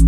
એક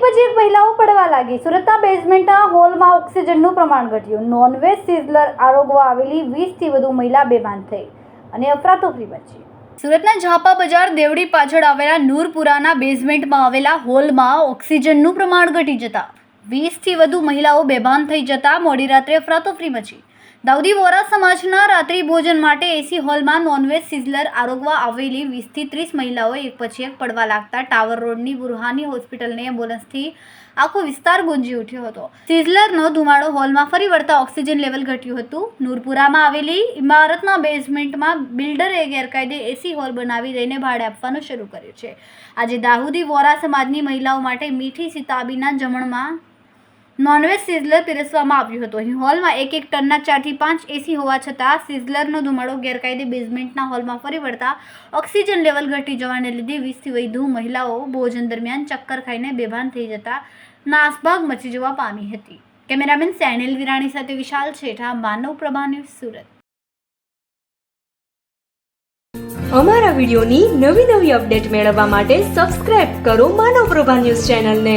પછી એક મહિલાઓ પડવા લાગી. સુરતના બેઝમેન્ટના હોલમાં ઓક્સિજનનું પ્રમાણ ઘટ્યું. નોનવેજ સિઝલર આરોગવા આવેલી વીસથી વધુ મહિલા બેભાન થઈ અને અફરાતફરી બચી સુરતના ઝાપા બજાર દેવડી પાછળ આવેલા નૂરપુરાના બેઝમેન્ટમાં આવેલા હોલમાં ઓક્સિજનનું પ્રમાણ ઘટી જતા વીસથી વધુ મહિલાઓ બેભાન થઈ જતા મોડી રાત્રે અફરાતફરી મચી. દાઉદી વોરા સમાજના રાત્રિ ભોજન માટે એસી હોલમાં નોનવેજ સિઝલર આરોગવા આવેલી વીસથી ત્રીસ મહિલાઓ એક પછી એક પડવા લાગતા ટાવર રોડની બુરહાની હોસ્પિટલની એમ્બ્યુલન્સથી આખો વિસ્તાર ગુંજી ઉઠ્યો હતો. સિઝલરનો ધુમાડો હોલમાં ફરી વળતા ઓક્સિજન લેવલ ઘટ્યું હતું. નૂરપુરામાં આવેલી ઇમારતના બેઝમેન્ટમાં બિલ્ડરે ગેરકાયદે એસી હોલ બનાવી દઈને ભાડે આપવાનું શરૂ કર્યું છે. આજે દાઉદી વોરા સમાજની મહિલાઓ માટે મીઠી સિતાબીના જમણમાં નોનવેજ સિઝલર પીરસવામાં આવ્યું હતું. અહીં હોલમાં એક એક ટનના ચારથી પાંચ એસી હોવા છતાં સિઝલરનો ધુમાડો ગેરકાયદે બેઝમેન્ટના હોલમાં ફરી વળતા ઓક્સિજન લેવલ ઘટી જવાને લીધે વીસથી વધુ મહિલાઓ ભોજન દરમિયાન ચક્કર ખાઈને બેભાન થઈ જતા નાસભાગ મચી જવા પામી હતી. કેમેરામેન સેનિલ વિરાણી સાથે વિશાલ છેઠા, માનવ પ્રભા ન્યૂઝ સુરત. અમારા વિડીયોની નવી નવી અપડેટ મેળવવા માટે સબસ્ક્રાઇબ કરો માનવ પ્રભા ન્યૂઝ ચેનલને.